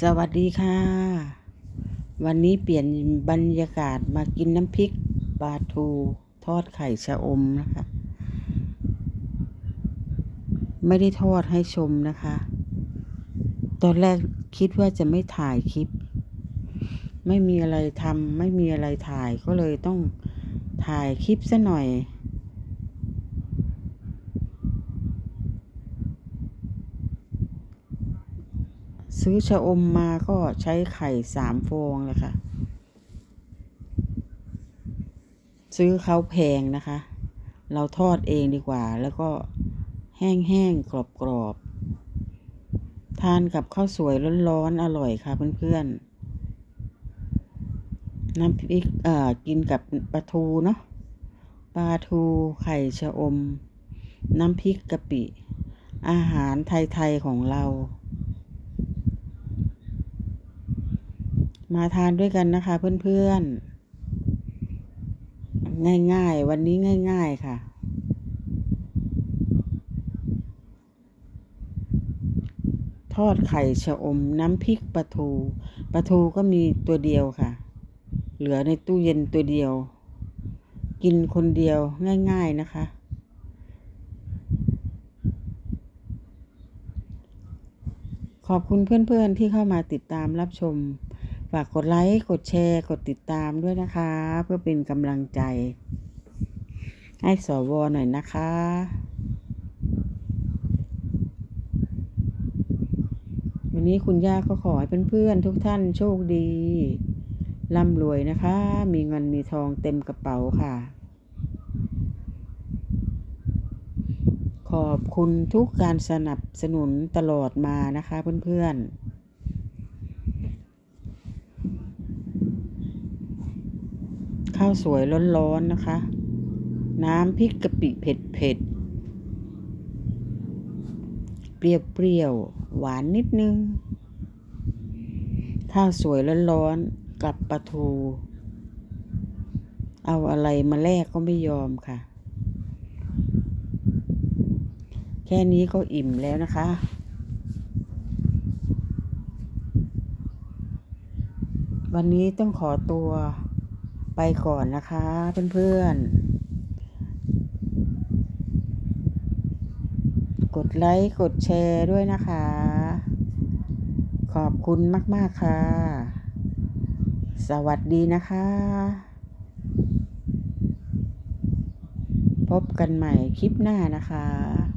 สวัสดีค่ะ วันนี้เปลี่ยนบรรยากาศมากินน้ำพริกปลาทูทอดไข่ชะอมนะคะ ไม่ได้ทอดให้ชมนะคะ ตอนแรกคิดว่าจะไม่ถ่ายคลิป ไม่มีอะไรทำไม่มีอะไรถ่ายก็เลยต้องถ่ายคลิปซะหน่อย ซื้อชะอมมาก็ใช้ไข่สามฟองเลยค่ะ ซื้อเขาแพงนะคะ เราทอดเองดีกว่า แล้วก็แห้งๆกรอบๆ ทานกับข้าวสวยร้อนๆ อร่อยค่ะเพื่อนๆ น้ำพริกเอ่อกินกับปลาทูเนาะ ปลาทูไข่ชะอม น้ำพริกกะปิ อาหารไทย ๆ ของเรา มาทานด้วยกันนะคะเพื่อนๆ ง่ายๆ วันนี้ง่าย ๆค่ะ ทอดไข่ชะอมน้ำพริกปลาทูปลาทูก็มีตัวเดียวค่ะ เหลือในตู้เย็นตัวเดียว กินคนเดียวง่าย ๆนะคะขอบคุณเพื่อนๆที่เข้ามาติดตามรับชม ฝากกดไลค์ กดแชร์ กดติดตามด้วยนะคะ เพื่อเป็นกำลังใจ ให้สวหน่อยนะคะวันนี้คุณย่าก็ขอให้เพื่อนๆทุกท่านโชคดีร่ำรวยนะคะ มีเงินมีทองเต็มกระเป๋าค่ะ ขอบคุณทุกการสนับสนุนตลอดมานะคะเพื่อนๆ ข้าวสวยร้อนๆนะคะ น้ำพริกกะปิเผ็ดๆ เปรี้ยวๆ หวานนิดนึง ข้าวสวยร้อนๆ กับปลาทู เอาอะไรมาแลกก็ไม่ยอมค่ะ แค่นี้ก็อิ่มแล้วนะคะวันนี้ต้องขอตัว ไปก่อนนะคะเพื่อนๆ กดไลค์ กดแชร์ด้วยนะคะ ขอบคุณมาก ๆ ค่ะ สวัสดีนะคะ พบกันใหม่คลิปหน้านะคะ